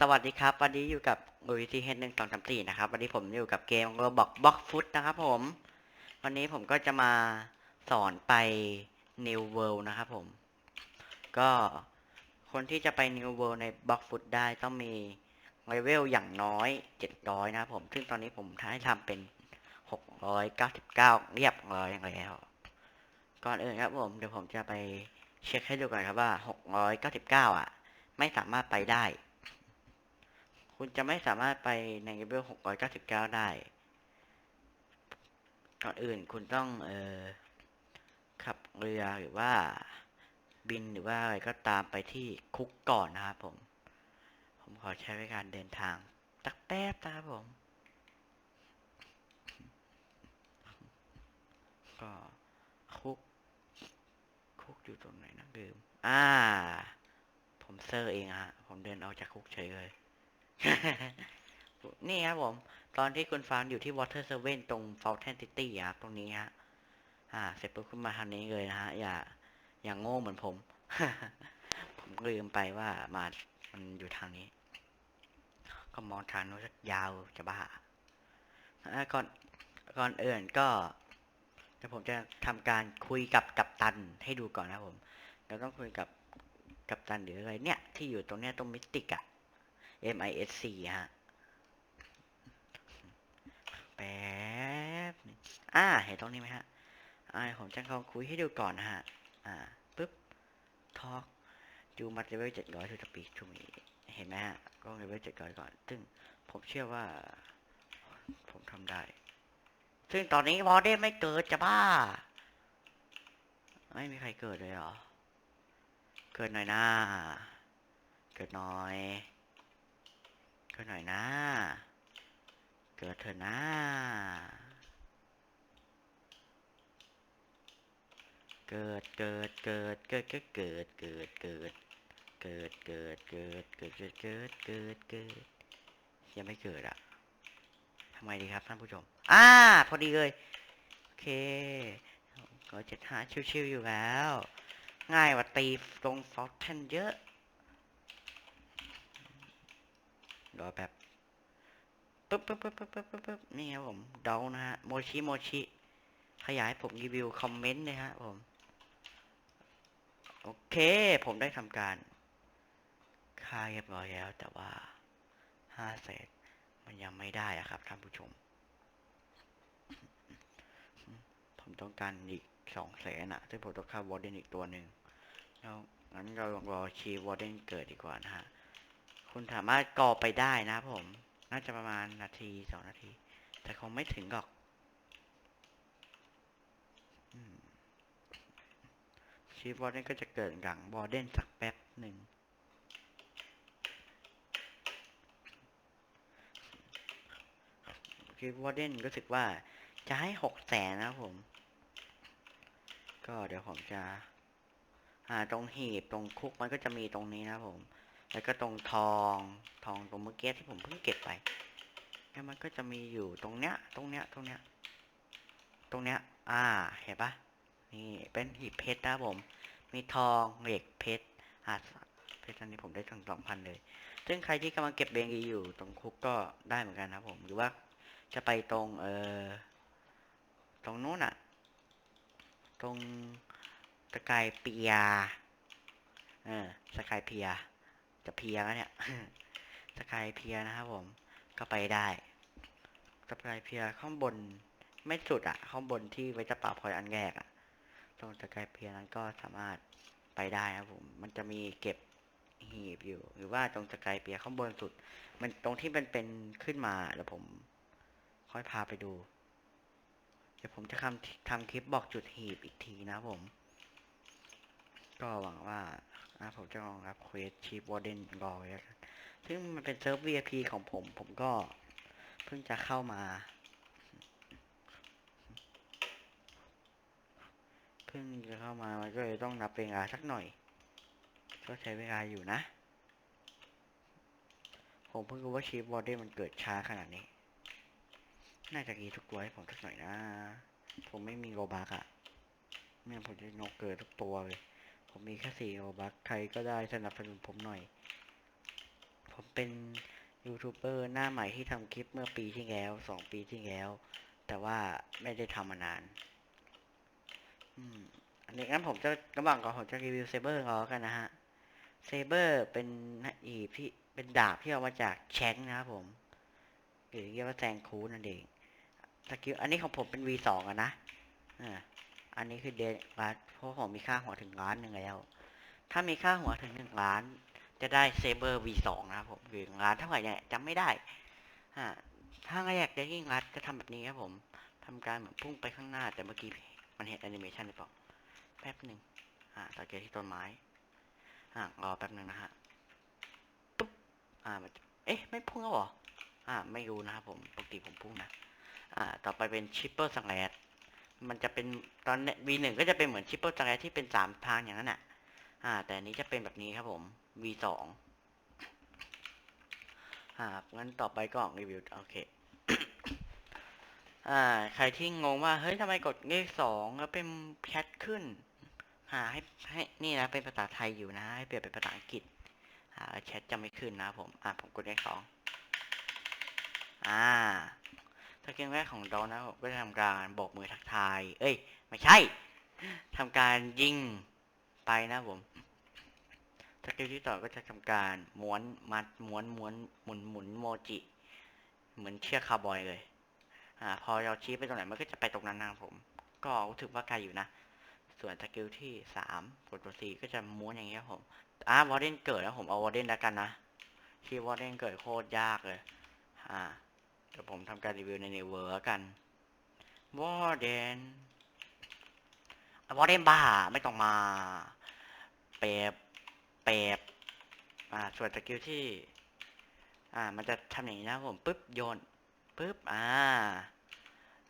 สวัสดีครับ วันนี้อยู่กับอุยทีเฮดหนึ่งสองสามสี่นะครับ วันนี้ผมอยู่กับเกมโรบอกบ็อกฟุตนะครับผม วันนี้ผมก็จะมาสอนไป New World นะครับผม ก็คนที่จะไป New World ในบ็อกฟุตได้ต้องมีเลเวลอย่างน้อยเจ็ดร้อยนะครับผม ซึ่งตอนนี้ผมท้ายทำเป็นหกร้อยเก้าสิบเก้าเรียบร้อยแล้ว ก่อนอื่นครับผม เดี๋ยวผมจะไปเช็คให้ดูก่อนครับว่าหกร้อยเก้าสิบเก้าอะ ไม่สามารถไปได้ คุณจะไม่สามารถไปในเลเวล699 ได้ ก่อนอื่นคุณต้องเอ่อขับเรือหรือว่าบินหรือว่าอะไรก็ตามไปที่คุกก่อนนะครับผม ผมขอใช้เวลาการเดินทางสักแป๊บนะครับผม ก็คุก คุกอยู่ตรงไหนนะลืม อ่า ผมเซอร์เองฮะ ผมเดินออกจากคุกเฉยเลย นี่ครับผม ตอนที่คุณฟาร์มอยู่ที่ Water Seven ตรง Fountain City อะครับตรงนี้ฮะอ่า เสร็จปุ๊บคุณมาทางนี้เลยนะฮะ อย่า อย่างโง่เหมือนผม ผมลืมไปว่ามา มันอยู่ทางนี้ ก็มองทางโน้นยาวจะบ้าก่อน ก่อนเอื่นก็เดี๋ยวผมจะทำการคุยกับกัปตันให้ดูก่อนนะผม เราต้องคุยกับกัปตันหรืออะไรเนี่ย ที่อยู่ตรงเนี้ยตรงมิติกอะ M MISC ฮะ แป๊บอ่า เห็นตรงนี้ไหมฮะ อ่า ผมจะลองคุยให้ดูก่อนฮะ อ่า ปึ๊บ talk ดูมัดเลเวลเจ็ดร้อยทูสปีกทูมีเห็นไหมฮะ ก็เลเวลเจ็ดร้อยก่อน ซึ่งผมเชื่อว่า ผมทำได้ ซึ่งตอนนี้วอลเดนไม่เกิดจะบ้า ไม่มีใครเกิดเลยเหรอ เกิดหน่อยนะเกิดหน่อย เกิดหน่อยนะ เกิดเถอะนะ เกิดเกิดเกิดเกิดเกิดเกิดเกิดเกิดเกิดเกิดเกิดเกิดเกิดเกิดเกิดยังไม่เกิดอะทำไมดีครับท่านผู้ชม อ่า พอดีเลย โอเคก็จ็ดห้าชิวๆอยู่แล้ว ง่ายกว่าตีตรงฟอลเทนเยอะ รอแบบปึ๊บปึ๊บปึ๊บปึ๊บปึ๊บปึ๊บปึ๊บนี่ครับผมเดานะฮะโมชิโมชิขยายผมรีวิวคอมเมนต์เลยฮะผม โอเค ผมได้ทำการค่าเรียบร้อยแล้ว แต่ว่าห้าเศษมันยังไม่ได้อะครับท่านผู้ชม ผมต้องการอีกสองแสนอะซึ่งผมต้องค่าวอร์เดนอีกตัวหนึ่งแล้วงั้นเราลองรอชีวอร์เดนเกิดดีกว่านะฮะ คุณสามารถก่อไปได้นะผม น่าจะประมาณนาทีสองนาที แต่คงไม่ถึงหรอกชีฟวอร์เดนก็จะเกิดหลังวอร์เดนสักแป๊บหนึ่งชีฟวอร์เดนรู้สึกว่าจะให้หกแสนนะครับผม ก็เดี๋ยวผมจะหาตรงหีบตรงคุกมันก็จะมีตรงนี้นะครับผม แล้วก็ตรงทองทองตรงเมื่อกี้ที่ผมเพิ่งเก็บไปแล้วมันก็จะมีอยู่ตรงเนี้ย ตรงเนี้ย ตรงเนี้ย ตรงเนี้ย อ่า เห็นปะนี่เป็นหีบเพชรนะผม มีทองเหล็กเพชรอ่าเพชรอันนี้ผมได้ถึงสองพันเลย ซึ่งใครที่กำลังเก็บเบงกีอยู่ตรงคุกก็ได้เหมือนกันนะครับผม หรือว่าจะไปตรงเออตรงนู้นอะตรงสกายเปียเออสกายเพีย จะเพียแล้วเนี่ยสกายเพียนะครับผมก็ไปได้สกายเพียข้างบนไม่สุดอะข้างบนที่ไว้จะปราบพลอยอันแรกอะตรงสกายเพียนั้นก็สามารถไปได้นะครับผม มันจะมีเก็บหีบอยู่ หรือว่าตรงสกายเพียข้างบนสุด มันตรงที่มันเป็นขึ้นมาเดี๋ยวผม ค่อยพาไปดู เดี๋ยวผมจะทำทำคลิปบอกจุดหีบอีกทีนะผม ก็หวังว่าผมจะลองรับเควสชีฟวอร์เดนรอไว้แล้วกันซึ่งมันเป็นเซิร์ฟ VIP ของผม ผมก็เพิ่งจะเข้ามา เพิ่งจะเข้ามา มันก็เลยต้องนับเวลาสักหน่อย ก็ใช้เวลาอยู่นะ ผมเพิ่งรู้ว่าชีฟวอร์เดนมันเกิดช้าขนาดนี้ น่าจะกีทุกตัวให้ผมสักหน่อยนะ ผมไม่มีโรบักอะไม่งั้นผมจะนกเกิดทุกตัวเลย ผมมีแค่สี่โอบัคใครก็ได้สนับสนุนผมหน่อย ผมเป็นยูทูบเบอร์หน้าใหม่ที่ทำคลิปเมื่อปีที่แล้วสองปีที่แล้ว แต่ว่าไม่ได้ทำมานาน อืม อันนี้งั้นผมจะระหว่างก่อนผมจะรีวิวเซเบอร์ก่อนแล้วกันนะฮะ เซเบอร์เป็นอีบที่เป็นดาบที่เอามาจากแชงนะครับผม หรือเรียกว่าแซงคูนั่นเองสกิลอันนี้ของผมเป็น V2 อะนะอ่า อันนี้คือเดนรัดเพราะผมมีค่าหัวถึงล้านหนึ่งแล้ว ถ้ามีค่าหัวถึงหนึ่งล้าน จะได้เซเบอร์ V2 นะครับผมหรือล้านเท่าไหร่เนี่ยจำไม่ได้ถ้าอยากจะยิ่งรัดจะทำแบบนี้ครับผมทำการเหมือนพุ่งไปข้างหน้า แต่เมื่อกี้มันเห็นแอนิเมชันหรือเปล่าแป๊บหนึ่งอ่าสังเกตที่ต้นไม้อ่ารอแป๊บหนึ่งนะฮะปุ๊บอ่ามันเอ๊ะไม่พุ่งแล้วเหรออ่าไม่รู้นะครับผมปกติผมพุ่งนะอ่าต่อไปเป็นชิปเปอร์สังแลด มันจะเป็นตอนวีหนึ่งก็จะเป็นเหมือนชิปเปอร์สังแลที่เป็นสามทางอย่างนั้นน่ะ อ่า แต่นี้จะเป็นแบบนี้ครับผม V สองอ่างั้นต่อไปก็รีวิวโอเคอ่า ใครที่งงว่า เฮ้ยทำไมกดเลขสองแล้วเป็นแชทขึ้น หาให้ให้นี่นะ เป็นภาษาไทยอยู่นะ ให้เปลี่ยนเป็นภาษาอังกฤษหาแชทจะไม่ขึ้นนะผม อ่าผมกดเลขสองอ่า สกิลแรกของดอนนะผมก็จะทำการโบกมือทักทาย เอ้ย ไม่ใช่ทำการยิงไปนะผมสกิลที่ต่อก็จะทำการม้วนมัดม้วนม้วนหมุนหมุนโมจิ เหมือนเชือกคาวบอยเลย อ่า พอเราชี้ไปตรงไหนมันก็จะไปตรงนั้นนะครับผม ก็รู้สึกว่าไกลอยู่นะ ส่วนสกิลที่สามกดตัวสี่ก็จะม้วนอย่างเงี้ยครับผมอ่าวอร์เดนเกิดแล้วผมเอาวอร์เดนแล้วกันนะที่วอร์เดนเกิดโคตรยากเลย อ่า ดี๋ยวผมทำการรีวิวในเนเวอร์กันวอร์เดนวอร์เดนบ้าไม่ต้องมา เปบเปบอ่าส่วนสกิลที่ อ่า มันจะทำอย่างนี้นะผมปุ๊บโยนปุ๊บอ่า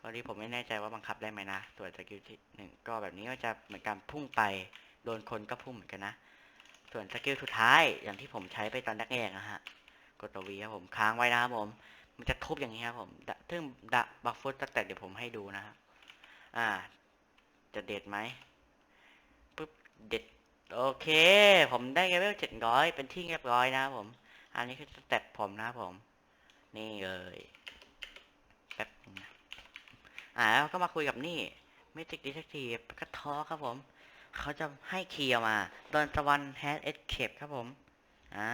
ตอนนี้ผมไม่แน่ใจว่าบังคับได้ไหมนะส่วนสกิลที่หนึ่งก็แบบนี้ก็จะเหมือนการพุ่งไปโดนคนก็พุ่งเหมือนกันนะ ส่วนสกิลสุดท้ายอย่างที่ผมใช้ไปตอนแรกๆนะฮะกดตัววีครับผมค้างไว้นะครับผม มันจะทุบอย่างนี้ครับผมซึ่งดะบัฟเฟุตแต่เดี๋ยวผมให้ดูนะครับอ่า จะเด็ดไหมปุ๊บเด็ดโอเค ผมได้เลเวลเจ็ดร้อยเป็นที่เรียบร้อยนะครับผม อันนี้คือสเต็ปผมนะครับผม นี่เลยแป๊บนึงนะอ่าแล้วก็มาคุยกับนี่มิติกดีเทคทีฟก็ทอครับผม เขาจะให้คีย์ออกมาโดนตะวัน has escaped ครับผม อ่า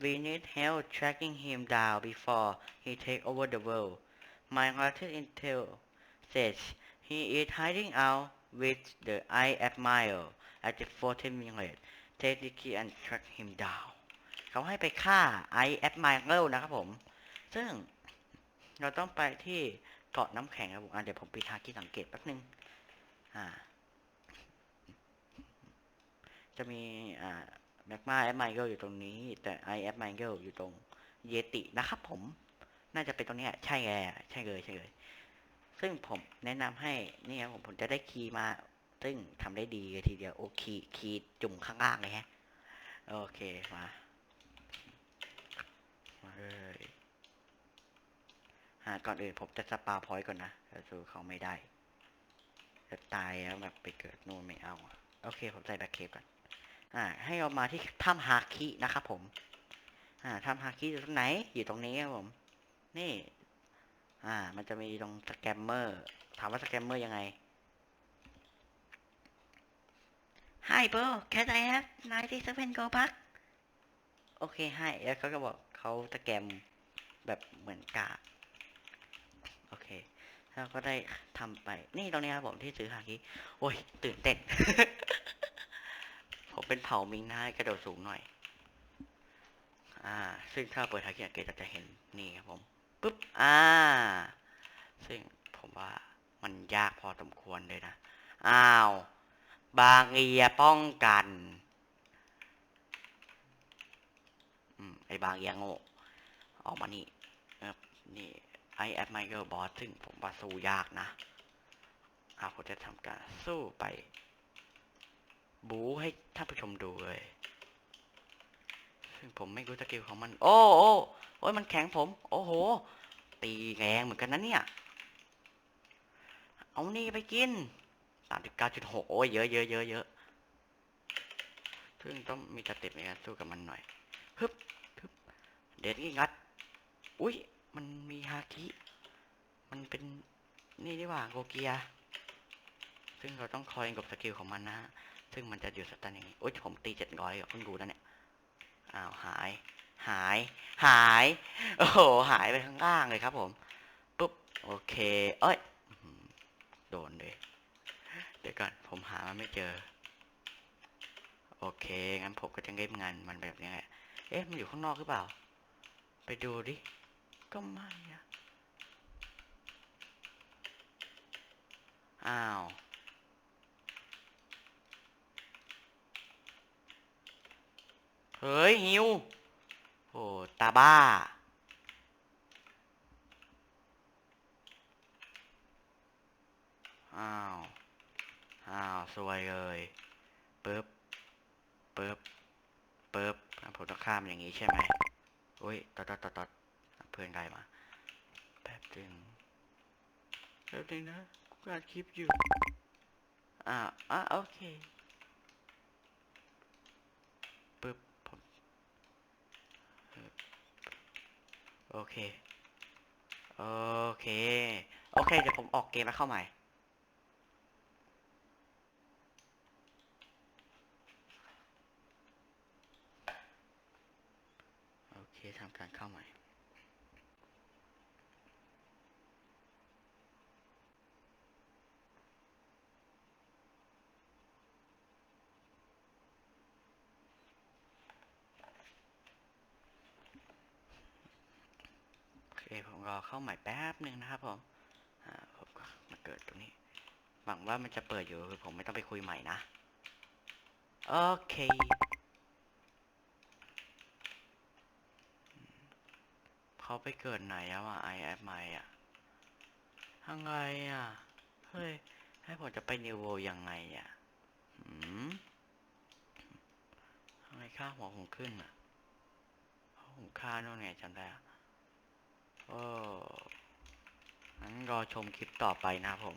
we need help tracking him down before he takes over the world my latest intel says he is hiding out with the I admire at the 14 minute take the key and track him down เขาให้ไปฆ่า I admire นะครับผม ซึ่งเราต้องไปที่เกาะน้ำแข็งครับผมเดี๋ยวผมปิดทางที่สังเกตแป๊บนึง อ่า จะมีอ่า แมกมาแอปไมเคิลอยู่ตรงนี้ แต่ไอแอปไมเคิลอยู่ตรงเยตินะครับผม น่าจะเป็นตรงนี้ใช่ไงใช่เลยใช่เลย ซึ่งผมแนะนำให้นี่ครับผมผมจะได้คีย์มา ซึ่งทำได้ดีเลยทีเดียว โอเคคีย์จุ่มข้างล่างเลยฮะ โอเค มา มาเลยอ่าก่อนอื่นผมจะสปาพอยต์ก่อนนะแต่สู้เขาไม่ได้จะตายแล้วแบบไปเกิดนู่นไม่เอา โอเค ผมใส่แบ็คเคปก่อน อ่าให้เรามาที่ถ้ำฮาคินะครับผม อ่าถ้ำฮาคิอยู่ตรงไหน อยู่ตรงนี้ครับผม นี่ อ่า มันจะมีตรงสแกมเมอร์ ถามว่าสแกมเมอร์ยังไง Hi bro can I have 97 gold buck โอเคให้แล้วเขาก็บอกเขาสแกมแบบเหมือนกาโอเคแล้วก็ได้ทำไป นี่ตรงนี้ครับผมที่ซื้อฮาคิโอ้ย ตื่นเต้น เป็นเผ่ามิงนะกระโดดสูงหน่อย อ่า ซึ่งถ้าเปิดฮาคิเกตจะเห็นนี่ครับผมปุ๊บ อ่า ซึ่งผมว่ามันยากพอสมควรเลยนะ อ้าว บางเอียป้องกันอืมไอ้บางเอียโง่ออกมานี่เออนี่ไอแอดไมเคิลบอสซึ่งผมว่าสู้ยากนะอ่าผมจะทำการสู้ไป บูให้ท่านผู้ชมดูเลย ซึ่งผมไม่รู้สกิลของมัน โอ้โอ้โอ้ยมันแข็งผม โอ้โห ตีแรงเหมือนกันนะเนี่ย เอานี่ไปกินสามสิบเก้าจุดหกโอ้ยเยอะเยอะเยอะเยอะซึ่งต้องมีสเต็ปในการสู้กับมันหน่อยฮึบฮึบเด็ดอีกงัด อุ้ยมันมีฮาคิมันเป็นนี่ดีกว่าโกเกีย ซึ่งเราต้องคอยกับสกิลของมันนะ ซึ่งมันจะอยู่สแตนอย่างนี้อุ้ยผมตีเจ็ดร้อยเพิ่งดูนะเนี่ยอ้าวหาย หาย หาย โอ้โหหายไปข้างล่างเลยครับผม ปุ๊บ โอเค เอ้ยโดนเลย เดี๋ยวก่อนผมหามันไม่เจอ โอเค งั้นผมก็จะเก็บงานมันแบบนี้แหละเอ๊ะ มันอยู่ข้างนอกหรือเปล่า ไปดูดิ ก็ไม่อะอ้าว เฮ้ยฮิวโอ้ตาบ้า อ้าว อ้าว สวยเลยปึ๊บปึ๊บปึ๊บผมต้องข้ามอย่างนี้ใช่ไหมอุ้ยตอดตอดตอดตอดเพื่อนใครมาแป๊บนึงแป๊บนึงนะกูอัดคลิปอยู่ อ่าอะโอเคปึ๊บผมเอ่อ โอเค โอเค โอเค เดี๋ยวผมออกเกมแล้วเข้าใหม่ โอเคทำการเข้าใหม่ ผมรอเข้าใหม่แป๊บหนึ่งนะครับผมผมก็มาเกิดตรงนี้หวังว่ามันจะเปิดอยู่คือผมไม่ต้องไปคุยใหม่นะ โอเค เขาไปเกิดไหนอะวะไอแอฟไม่อะทางไงอะเฮ้ย ให้ผมจะไปนิวโวยังไงอะหืมทำไมค่าหัวผมขึ้นอะเพราะผมค่าโน่นไงจำได้อะ โอ้งั้นรอชมคลิปต่อไปนะครับผม